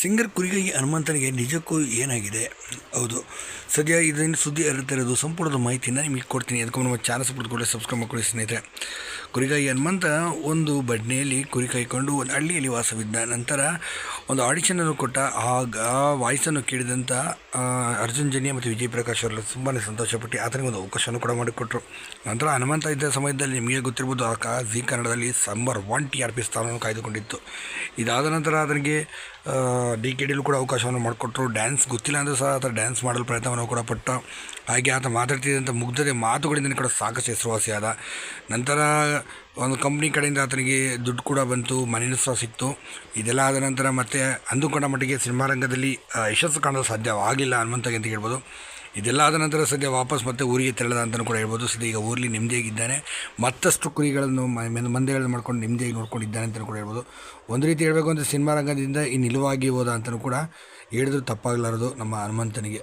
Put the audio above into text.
Singer ಕುರಿಗಾಗಿ ಹನುಮಂತನಿಗೆ ನಿಜಕ್ಕೂ ಏನಾಗಿದೆ? ಹೌದು. ಸದ್ಯ ಇದನ್ನು ಸುದ್ದಿ ಇರೋದು ಸಂಪೂರ್ಣದ ಮಾಹಿತಿನ ನಿಮಗೆ ಕೊಡ್ತೀನಿ. ಅದಕ್ಕೆ ನಮ್ಮ ಚಾನಲ್ ಸಪೋರ್ಟ್ ಕೊಡಿ ಸಬ್ಸ್ಕ್ರೈಬ್ ಮಾಡ್ಕೊಳ್ಳಿ ಸ್ನೇಹಿತರೆ. ಕುರಿಗಾಯಿ ಹನುಮಂತ ಒಂದು ಬಡ್ನೆಯಲ್ಲಿ ಕುರಿ ಕಾಯ್ಕೊಂಡು ಒಂದು ಹಳ್ಳಿಯಲ್ಲಿ ವಾಸವಿದ್ದ ನಂತರ ಒಂದು ಆಡಿಷನನ್ನು ಕೊಟ್ಟ. ಆಗ ಆ ವಾಯ್ಸನ್ನು ಕೇಳಿದಂಥ ಅರ್ಜುನ್ ಜನ್ಯ ಮತ್ತು ವಿಜಯ್ ಪ್ರಕಾಶ್ ಅವರು ತುಂಬಾ ಸಂತೋಷಪಟ್ಟು ಆತನಿಗೆ ಒಂದು ಅವಕಾಶವನ್ನು ಕೂಡ ಮಾಡಿಕೊಟ್ರು. ನಂತರ ಹನುಮಂತ ಇದ್ದ ಸಮಯದಲ್ಲಿ ನಿಮಗೆ ಗೊತ್ತಿರ್ಬೋದು, ಆ ಕಾ, ಜಿ ಕನ್ನಡದಲ್ಲಿ number one T R P ಸ್ಥಾನವನ್ನು ಕಾಯ್ದುಕೊಂಡಿತ್ತು. ಇದಾದ ನಂತರ ಅದನಿಗೆ ಡಿ ಕೆ ಡಿಲೂ ಕೂಡ ಅವಕಾಶವನ್ನು ಮಾಡಿಕೊಟ್ರು. ಡ್ಯಾನ್ಸ್ ಗೊತ್ತಿಲ್ಲ ಅಂದರೂ ಸಹ ಆತ ಡ್ಯಾನ್ಸ್ ಮಾಡಲು ಪ್ರಯತ್ನವನ್ನು ಕೂಡ ಪಟ್ಟ. ಹಾಗೆ ಆತ ಮಾತಾಡ್ತಿದ್ದಂಥ ಮುಗ್ಧತೆ ಮಾತುಗಳಿಂದ ಕೂಡ ಸಾಕಷ್ಟು ಹೆಸರುವಾಸಿಯಾದ. ನಂತರ ಒಂದು ಕಂಪ್ನಿ ಕಡೆಯಿಂದ ಆತನಿಗೆ ದುಡ್ಡು ಕೂಡ ಬಂತು ಮನೆಯೂ ಸಹ ಸಿಕ್ತು. ಇದೆಲ್ಲ ಆದ ನಂತರ ಮತ್ತೆ ಅಂದುಕೊಂಡ ಮಟ್ಟಿಗೆ ಸಿನಿಮಾ ರಂಗದಲ್ಲಿ ಯಶಸ್ಸು ಕಾಣಲು ಸಾಧ್ಯವಾಗಿಲ್ಲ ಹನುಮಂತಗೆ ಅಂತ ಹೇಳ್ಬೋದು. ಇದೆಲ್ಲ ಆದ ನಂತರ ಸದ್ಯ ವಾಪಸ್ ಮತ್ತೆ ಊರಿಗೆ ತೆರಳದ ಅಂತಲೂ ಕೂಡ ಹೇಳ್ಬೋದು. ಸದ್ಯ ಈಗ ಊರಲ್ಲಿ ನೆಮ್ಮದಿಯಾಗಿದ್ದಾನೆ. ಮತ್ತಷ್ಟು ಕುರಿಗಳನ್ನು ಮಂದೆಗಳನ್ನು ಮಾಡ್ಕೊಂಡು ನೆಮ್ಮದಿಯಾಗಿ ನೋಡ್ಕೊಂಡಿದ್ದಾನೆ ಅಂತಲೂ ಕೂಡ ಹೇಳ್ಬೋದು. ಒಂದು ರೀತಿ ಹೇಳಬೇಕು ಅಂದರೆ ಸಿನಿಮಾ ರಂಗದಿಂದ ಈ ನಿಲುವಾಗಿ ಹೋದ ಅಂತಲೂ ಕೂಡ ಹೇಳಿದ್ರು ತಪ್ಪಾಗಲಾರದು ನಮ್ಮ ಹನುಮಂತನಿಗೆ.